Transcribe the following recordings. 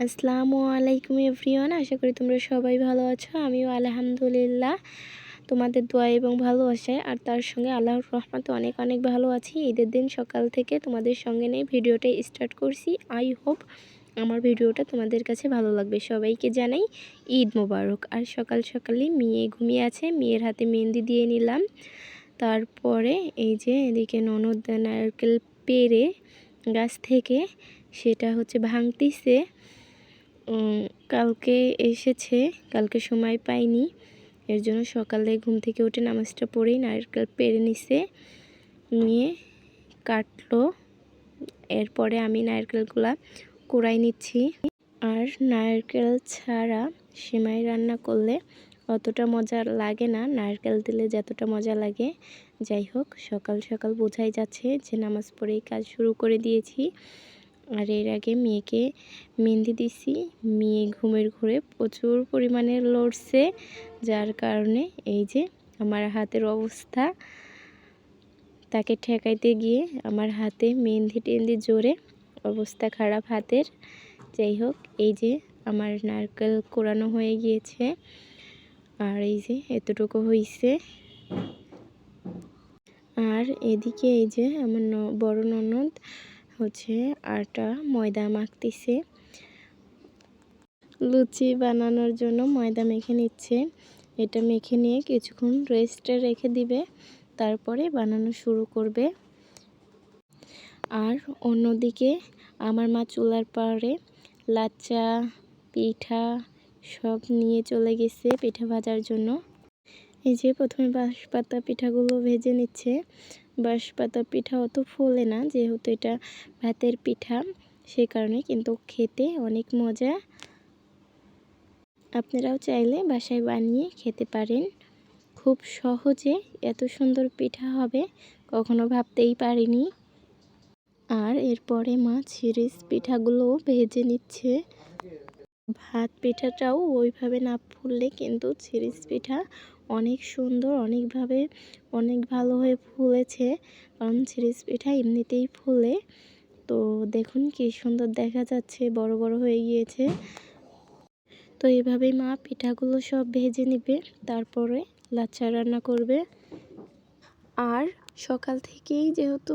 আসসালামু আলাইকুম এভরিওয়ান, আশা করি তোমরা সবাই ভালো আছো। আমিও আলহামদুলিল্লাহ। তোমাদের দোয়া এবং ভালোবাসায় আর তার সঙ্গে আল্লাহর রহমতে অনেক অনেক ভালো আছি। ঈদের দিন সকাল থেকে তোমাদের সঙ্গে নিয়ে ভিডিওটা স্টার্ট করছি। আই হোপ আমার ভিডিওটা তোমাদের কাছে ভালো লাগবে। সবাইকে জানাই ঈদ মোবারক। আর সকাল সকালে মেয়ে ঘুমিয়ে আছে। মেয়ের হাতে মেহেন্দি দিয়ে নিলাম। তারপরে এই যে এদিকে ননদ নারকেল পেরে গাছ থেকে সেটা হচ্ছে ভাঙতিছে। কালকে এসেছে, কালকে সময় পাইনি। এর জন্য সকালে ঘুম থেকে উঠে নামাজটা পড়েই নারকেল পেরে নিছে, নিয়ে কাটলো। এরপরে আমি নারকেলগুলা কুড়াই নিচ্ছি। আর নারকেল ছাড়া সেমাই রান্না করলে অতটা মজা লাগে না। নারকেল দিলে যতটা মজা লাগে। যাই হোক, সকাল সকাল বোঝাই যাচ্ছে যে নামাজ পড়েই কাজ শুরু করে দিয়েছি। আর এর আগে মেয়েকে মেহেন্দি দিছি। মেয়ে ঘুমের ঘুরে প্রচুর পরিমাণে লড়ছে, যার কারণে এই যে আমার হাতের অবস্থা। তাকে ঠেকাইতে গিয়ে আমার হাতে মেহেন্দি টেন্দি জোরে, অবস্থা খারাপ হাতের। যাই হোক, এই যে আমার নারকেল কোরানো হয়ে গিয়েছে। আর এই যে এতটুকু হয়েছে আর এদিকে এই যে আমার বড় ননদ হচ্ছে আটা ময়দা মাখতেছে। লুচি বানানোর জন্য ময়দা মেখে নিচ্ছে। এটা মেখে নিয়ে কিছুক্ষণ রেস্টে রেখে দিবে, তারপরে বানানো শুরু করবে। আর অন্যদিকে আমার মা চুলার পাড়ে লাচা পিঠা সব নিয়ে চলে গেছে পিঠা ভাজার জন্য। এই যে প্রথমে বাঁশপাতা পিঠাগুলো ভেজে নিচ্ছে বাঁশপাতা পিঠা অত ফোলে না, যেহেতু এটা ভাতের পিঠা, সে কারণে কিন্তু খেতে অনেক মজা। আপনারাও চাইলে বাসায় বানিয়ে খেতে পারেন। খুব সহজে এত সুন্দর পিঠা হবে, কখনো ভাবতেই পারিনি। আর এরপরে মা ছিরিস পিঠাগুলো ভেজে নিচ্ছে। ভাত পিঠাটাও ওইভাবে না ফুললে কিন্তু ছিরিস পিঠা অনেক সুন্দর, অনেকভাবে অনেক ভালো হয়ে ফুলেছে। কারণ ছিরিস পিঠা এমনিতেই ফুলে। তো দেখুন কি সুন্দর দেখা যাচ্ছে, বড় বড় হয়ে গিয়েছে। তো এইভাবেই মা পিঠাগুলো সব ভেজে নিবে, তারপরে লাচ্চা রান্না করবে। আর সকাল থেকেই যেহেতু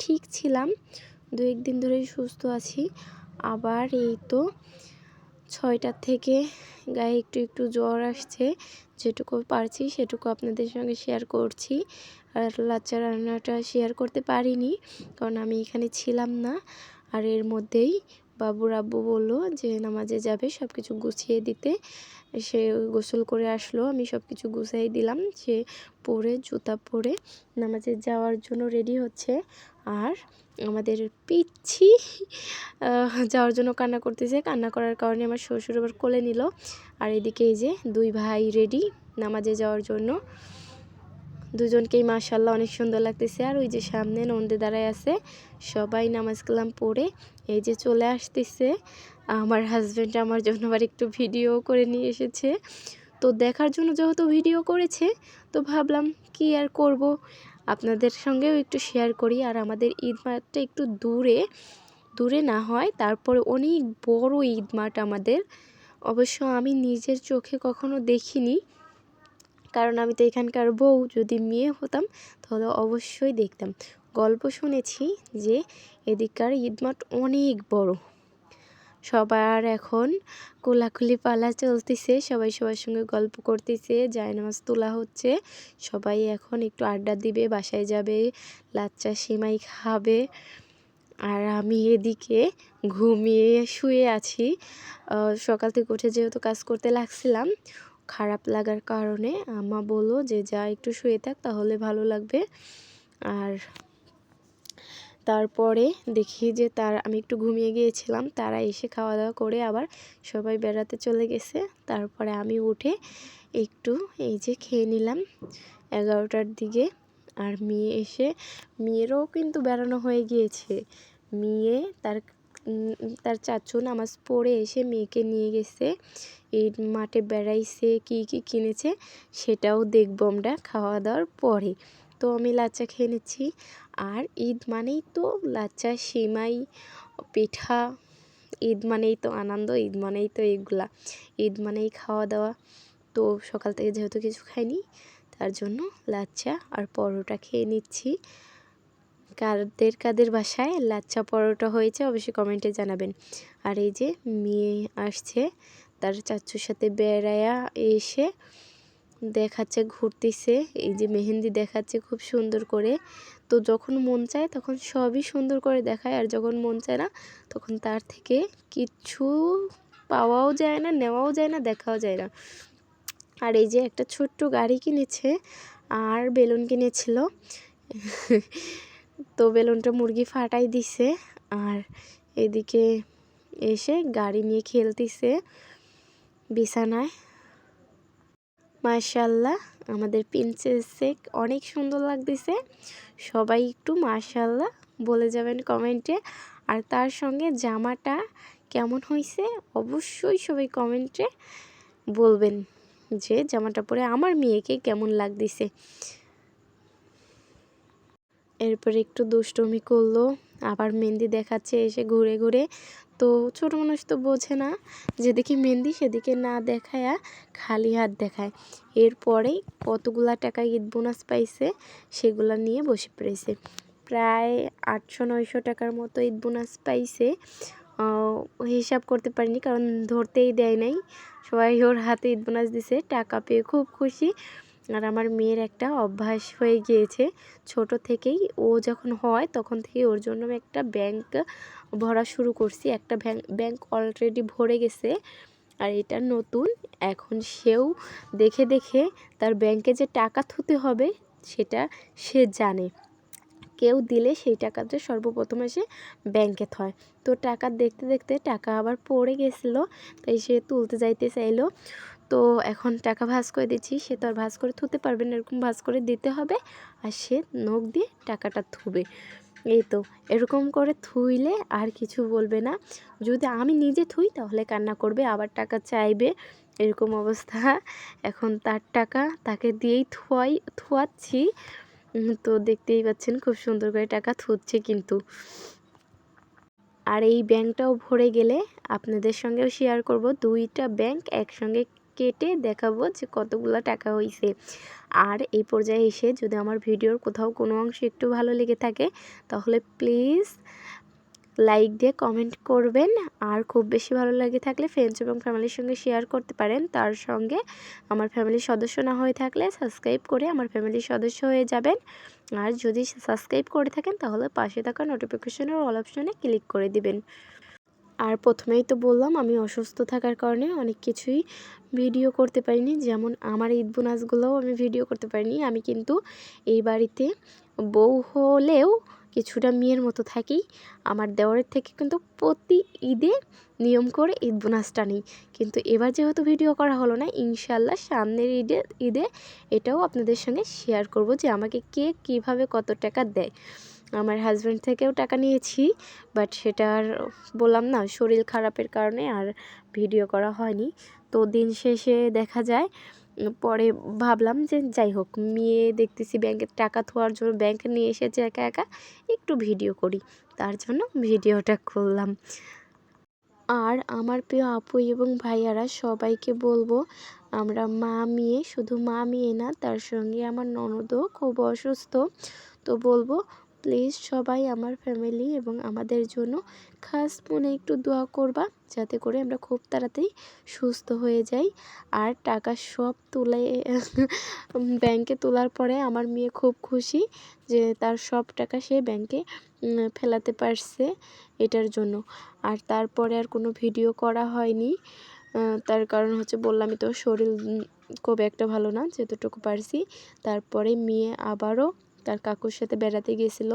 ঠিক ছিলাম দু একদিন ধরেই সুস্থ আছি। আবার এই তো ছয়টার থেকে গায়ে একটু একটু জ্বর আসছে। যেটুকু পারছি, সেটুকু আপনাদের সঙ্গে শেয়ার করছি। আর লাচ্চা রান্নাটা শেয়ার করতে পারিনি, কারণ আমি এখানে ছিলাম না। আর এর মধ্যেই বাবুর আব্বু বলল যে, নামাজে যাবে সব কিছু গুছিয়ে দিতে। সে গোসল করে আসলো, আমি সব কিছু গুছিয়ে দিলাম। সে পরে জুতা পরে নামাজে যাওয়ার জন্য রেডি হচ্ছে। আর আমাদের পিচ্ছি যাওয়ার জন্য কান্না করতেছে। কান্না করার কারণে আমার শ্বশুর আবার কোলে নিল। আর এদিকে এই যে দুই ভাই রেডি নামাজে যাওয়ার জন্য। দুজনকেই মাশাল্লাহ অনেক সুন্দর লাগতেছে। আর ওই যে সামনে নন্দে দাঁড়ায় আছে। সবাই নামাজ কালাম পড়ে এই যে চলে আসতেছে। আমার হাজব্যান্ড আমার জন্য আবার একটু ভিডিও করে নিয়ে এসেছে। তো দেখার জন্য যেহেতু ভিডিও করেছে, তো ভাবলাম কি আর করব? আপনাদের সঙ্গেও একটু শেয়ার করি আর আমাদের ঈদ মাঠটা একটু দূরে দূরে না হয়, তারপরে অনেক বড় ঈদ মাঠ আমাদের। অবশ্য আমি নিজের চোখে কখনো দেখিনি, কারণ আমি তো এখানকার বউ, যদি মেয়ে হতাম তাহলে অবশ্যই দেখতাম। গল্প শুনেছি যে এদিককার ঈদ মাঠ অনেক বড়। সবার এখন কোলাকুলি পালা চলতেছে, সবাই সবার সঙ্গে গল্প করতেছে জায়নামাজ তোলা হচ্ছে। সবাই এখন একটু আড্ডা দিবে, বাসায় যাবে, লাচ্চা সেমাই খাবে। আর আমি এদিকে ঘুমিয়ে শুয়ে আছি। সকাল থেকে উঠে যেহেতু কাজ করতে লাগছিলাম, খারাপ লাগার কারণে আমা বলো যে, যা একটু শুয়ে থাক, তাহলে ভালো লাগবে। আর তারপরে দেখি যে তার, আমি একটু ঘুমিয়ে গিয়েছিলাম, তারা এসে খাওয়া দাওয়া করে আবার সবাই বেড়াতে চলে গেছে। তারপরে আমি উঠে একটু এই যে খেয়ে নিলাম এগারোটার দিকে। আর মেয়ে এসে, মেয়েরও কিন্তু বেড়ানো হয়ে গিয়েছে। মেয়ে, তার তার চাচু নামাজ পড়ে এসে মেয়েকে নিয়ে গেছে। এই মাঠে বেড়াইছে, কি কি কিনেছে সেটাও দেখব আমরা খাওয়া দাওয়ার পরে। তো আমি লাচ্চা খেয়ে নিচ্ছি। আর ঈদ মানেই তো লাচ্চা, সেমাই, পিঠা, ঈদ মানেই তো আনন্দ, ঈদ মানেই তো এইগুলা ঈদ মানেই খাওয়া দাওয়া তো সকাল থেকে যেহেতু কিছু খাইনি, তার জন্য লাচ্চা আর পরোটা খেয়ে নিচ্ছি। কাদের কাদের বাসায় লাচ্চা, পরোটা হয়েছে অবশ্যই কমেন্টে জানাবেন। আর এই যে মেয়ে আসছে, তার চাচুর সাথে বেড়ায়া এসে দেখাচ্ছে, ঘুরতেছে, এই যে মেহেন্দি দেখাচ্ছে খুব সুন্দর করে। তো যখন মন চায় তখন সবই সুন্দর করে দেখায়, আর যখন মন চায় না তখন তার থেকে কিচ্ছু পাওয়াও যায় না, নেওয়াও যায় না, দেখাও যায় না। আর এই যে একটা ছোট্ট গাড়ি কিনেছে, আর বেলুন কিনেছিল। তো বেলুনটা মুরগি ফাটাই দিছে, আর এদিকে এসে গাড়ি নিয়ে খেলতেছে বিছানায়। মাশাল্লাহ আমাদের প্রিন্সেসে অনেক সুন্দর লাগতেছে। সবাই একটু মাশাল্লাহ বলে যাবেন কমেন্টে আর তার সঙ্গে জামাটা কেমন হয়েছে অবশ্যই সবাই কমেন্টে বলবেন যে জামাটা পরে আমার মেয়েকে কেমন লাগতেছে। এরপরে একটু দুষ্টমি করল, আবার মেহেন্দি দেখাচ্ছে এসে ঘুরে ঘুরে। তো ছোটো মানুষ তো বোঝে না যেদিকে মেহেন্দি সেদিকে না দেখায়া খালি হাত দেখায়। এরপরে কতগুলা টাকা ঈদ বোনাস পাইছে সেগুলা নিয়ে বসে পড়েছে। প্রায় আটশো, নয়শো টাকার মতো ঈদ বোনাস পাইছে। হিসাব করতে পারিনি কারণ ধরতেই দেয় নাই। সবাই ওর হাতে ঈদ বোনাস দিছে, টাকা পেয়ে খুব খুশি। আর আমার মেয়ের একটা অভ্যাস হয়ে গিয়েছে। ছোট থেকেই ও যখন হয় তখন থেকে ওর জন্য আমি একটা ব্যাংক ভরা শুরু করছি। একটা ব্যাংক অলরেডি ভরে গেছে আর এটা নতুন। এখন সেও দেখে দেখে তার ব্যাংকে যে টাকা থুতে হবে সেটা সে জানে। কেউ দিলে সেই টাকাটা সর্বপ্রথম এসে ব্যাংকে থয়। তো টাকা দেখতে দেখতে টাকা আবার পড়ে গেছিল, তাই সে তুলতে যাইতে চাইলো। তো এখন টাকা ভাজ করে দিচ্ছি, সে তো আর ভাজ করে থুতে পারবে না, এরকম ভাজ করে দিতে হবে আর সে নখ দিয়ে টাকাটা থুবে। এই তো, এরকম করে থুইলে আর কিছু বলবে না। যদি আমি নিজে থুই তাহলে কান্না করবে, আবার টাকা চাইবে, এরকম অবস্থা। এখন তার টাকা তাকে দিয়েই থুয়াই, থুয়াচ্ছি। তো দেখতেই পাচ্ছেন খুব সুন্দর করে টাকা থুচ্ছে কিন্তু। আর এই ব্যাংকটাও ভরে গেলে আপনাদের সঙ্গেও শেয়ার করব। দুইটা ব্যাংক একসঙ্গে কেটে দেখাবো যে কতগুলো টাকা হয়েছে আর এই পর্যায়ে এসে যদি আমার ভিডিওর কোথাও কোনো অংশ একটু ভালো লেগে থাকে, তাহলে প্লিজ লাইক দিয়ে কমেন্ট করবেন। আর খুব বেশি ভালো লাগে থাকলে ফ্রেন্ডস এবং ফ্যামিলির সঙ্গে শেয়ার করতে পারেন। তার সঙ্গে আমার ফ্যামিলির সদস্য না হয়ে থাকলে সাবস্ক্রাইব করে আমার ফ্যামিলির সদস্য হয়ে যাবেন। আর যদি সাবস্ক্রাইব করে থাকেন, তাহলে পাশে থাকা নোটিফিকেশনের অল অপশনে ক্লিক করে দিবেন। আর প্রথমেই তো বললাম, আমি অসুস্থ থাকার কারণে অনেক কিছুই ভিডিও করতে পারিনি। যেমন আমার ঈদ বোনাসগুলোও আমি ভিডিও করতে পারিনি। আমি কিন্তু এই বাড়িতে বউ হলেও কিছুটা মেয়ের মতো থাকি। আমার দেওয়ারের থেকে কিন্তু প্রতি ঈদে নিয়ম করে ঈদ বোনাসটা নিই। কিন্তু এবার যেহেতু ভিডিও করা হলো না ইনশাল্লাহ সামনের ঈদে ঈদে এটাও আপনাদের সঙ্গে শেয়ার করব যে আমাকে কে কীভাবে কত টাকা দেয়। আমার হাজব্যান্ড থেকেও টাকা নিয়েছি বাট সেটা আর বললাম না, শরীর খারাপের কারণে আর ভিডিও করা হয়নি। তো দিন শেষে দেখা যায়, পরে ভাবলাম যে যাই হোক, মেয়ে দেখতেছি ব্যাংকের টাকা থোয়ার জন্য ব্যাংকে নিয়ে এসেছে একা একা, একটু ভিডিও করি। তার জন্য ভিডিওটা করলাম আর আমার প্রিয় আপু এবং ভাইয়ারা সবাইকে বলব, আমরা মা মেয়ে, শুধু মা মেয়ে না, তার সঙ্গে আমার ননদও খুব অসুস্থ, তো বলব প্লিজ সবাই আমার ফ্যামিলি এবং আমাদের জন্য খাস মনে একটু দোয়া করবা, যাতে করে আমরা খুব তাড়াতাড়ি সুস্থ হয়ে যাই। আর টাকা সব তুলে ব্যাংকে তোলার পরে আমার মেয়ে খুব খুশি যে তার সব টাকা সে ব্যাংকে ফেলাতে পারছে এটার জন্য। আর তারপরে আর কোনো ভিডিও করা হয়নি। তার কারণ হচ্ছে বললামই তো শরীর খুব একটা ভালো না, যেতটুকু পারছি। তারপরে মেয়ে আবারও তার কাকুর সাথে বেড়াতে গেছিল।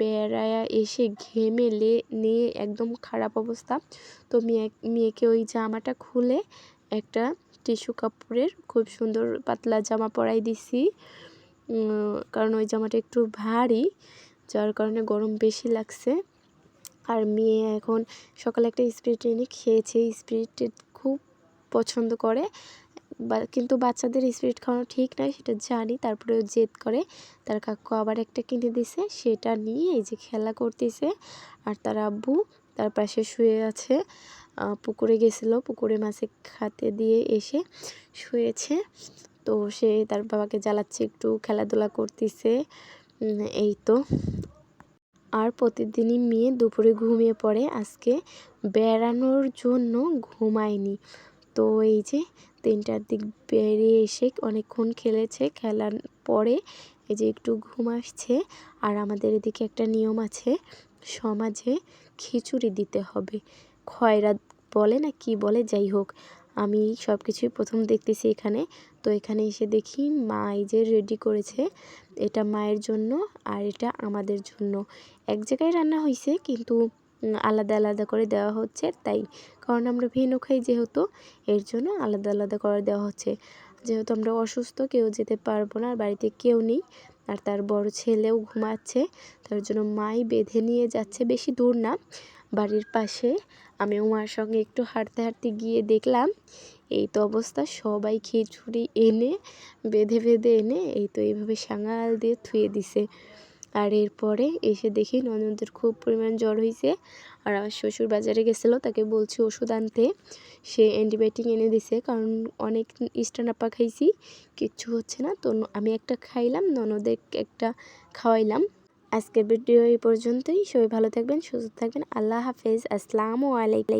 বেড়ায়া এসে ঘেমে লে, নিয়ে একদম খারাপ অবস্থা। তো মেয়ে, মেয়েকে ওই জামাটা খুলে একটা টিস্যু কাপড়ের খুব সুন্দর পাতলা জামা পরাই দিছি। কারণ ওই জামাটা একটু ভারী, যার কারণে গরম বেশি লাগছে। আর মেয়ে এখন সকালে একটা স্পিরিট এনে খেয়েছে। স্পিরিট খুব পছন্দ করে। কিন্তু বাচ্চাদের স্পিরিট খাওয়ানো ঠিক নয়, সেটা জানি। তারপরে জেদ করে, তার কাকু আবার একটা কিনে দিছে, সেটা নিয়ে এই যে খেলা করতেছে। আর তার আব্বু তার পাশে শুয়ে আছে। পুকুরে গেছিল, পুকুরে মাছে খাতে দিয়ে এসে শুয়েছে। তো সে তার বাবাকে জ্বালাচ্ছে, একটু খেলাধুলা করতেছে। এই তো। আর প্রতিদিনই মেয়ে দুপুরে ঘুমিয়ে পড়ে। আজকে বেড়ানোর জন্য ঘুমায়নি। তো এই যে তিনটার দিক বেরিয়ে এসে অনেকক্ষণ খেলেছে। খেলার পরে এই যে একটু ঘুম আসছে আর আমাদের এদিকে একটা নিয়ম আছে, সমাজে খিচুড়ি দিতে হবে। খয়রাত বলে না কি বলে, যাই হোক, আমি সব কিছুই প্রথম দেখতেছি এখানে। তো এখানে এসে দেখি মা এই যে রেডি করেছে, এটা মায়ের জন্য আর এটা আমাদের জন্য। এক জায়গায় রান্না হয়েছে কিন্তু আলাদা আলাদা করে দেওয়া হচ্ছে, তাই। কারণ আমরা ভিন্ন খাই যেহেতু, এর জন্য আলাদা আলাদা করে দেওয়া হচ্ছে। যেহেতু আমরা অসুস্থ, কেউ যেতে পারব না, আর বাড়িতে কেউ নেই, আর তার বড় ছেলেও ঘুমাচ্ছে, তার জন্য মাই বেঁধে নিয়ে যাচ্ছে, বেশি দূর না। বাড়ির পাশে আমি উমার সঙ্গে একটু হাঁটতে হাঁটতে গিয়ে দেখলাম, এই তো অবস্থা, সবাই খিচুড়ি এনে, বেঁধে বেঁধে এনে, এই তো এইভাবে সাঙাল দিয়ে থুয়ে দিছে। আর এরপরে এসে দেখি ননদের খুব পরিমাণ জ্বর হয়েছে আর আমার শ্বশুর বাজারে গেছিল, তাকে বলছি ওষুধ আনতে। সে অ্যান্টিবায়োটিক এনে দিছে, কারণ অনেক স্টানাপা খাইছি, কিচ্ছু হচ্ছে না। তো আমি একটা খাইলাম ননদের একটা খাওয়াইলাম। আজকের ভিডিও এই পর্যন্তই। সবাই ভালো থাকবেন, সুস্থ থাকবেন। আল্লাহ হাফেজ। আসসালামু আলাইকুম।